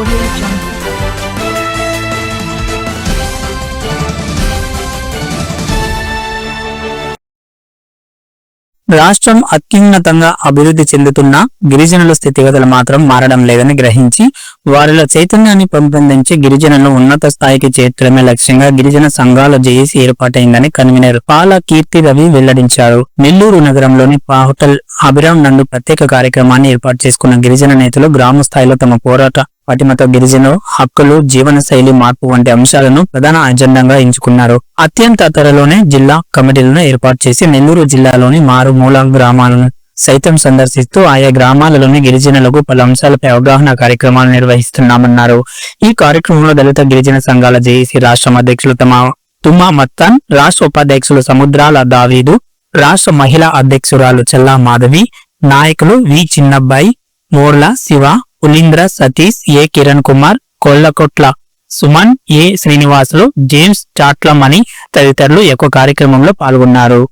Audio Jungle. రాష్ట్రం అత్యున్నతంగా అభివృద్ధి చెందుతున్న గిరిజనుల స్థితిగతులు మాత్రం మారడం లేదని గ్రహించి వారిలో చైతన్యాన్ని పెంపొందించి గిరిజనులు ఉన్నత స్థాయికి చేర్చడమే లక్ష్యంగా గిరిజన సంఘాల జేఏసీ ఏర్పాటైందని కన్వీనర్ పాల కీర్తి రవి వెల్లడించారు నెల్లూరు నగరంలోని పాహోటల్ అభిరామ్ నందు ప్రత్యేక కార్యక్రమాన్ని ఏర్పాటు చేసుకున్న గిరిజన నేతలు గ్రామ స్థాయిలో తమ పోరాట పటిమతో గిరిజనులు హక్కులు జీవన శైలి మార్పు వంటి అంశాలను ప్రధాన అజెండాగా ఎంచుకున్నారు. అత్యంత త్వరలోనే జిల్లా కమిటీలను ఏర్పాటు చేసి నెల్లూరు జిల్లాలోని మారుమూల గ్రామాలను సైతం సందర్శిస్తూ ఆయా గ్రామాలలోని గిరిజనులకు పలు అంశాలపై అవగాహన కార్యక్రమాలు నిర్వహిస్తున్నామన్నారు. ఈ కార్యక్రమంలో దళిత గిరిజన సంఘాల జేఏసీ రాష్ట్రం అధ్యక్షులు తమ తుమ్మా మత్తాన్ రాష్ట్ర ఉపాధ్యక్షులు సముద్రాల దావీదు రాష్ట్ర మహిళా అధ్యక్షురాలు చల్లా మాధవి నాయకులు V Chinnabbai Morla Siva Pulindra Satish A Kiran Kumar Kollakotla Suman A Srinivasulu James Chatlamani తదితరులు ఎక్కువ యొక్క కార్యక్రమంలో పాల్గొన్నారు.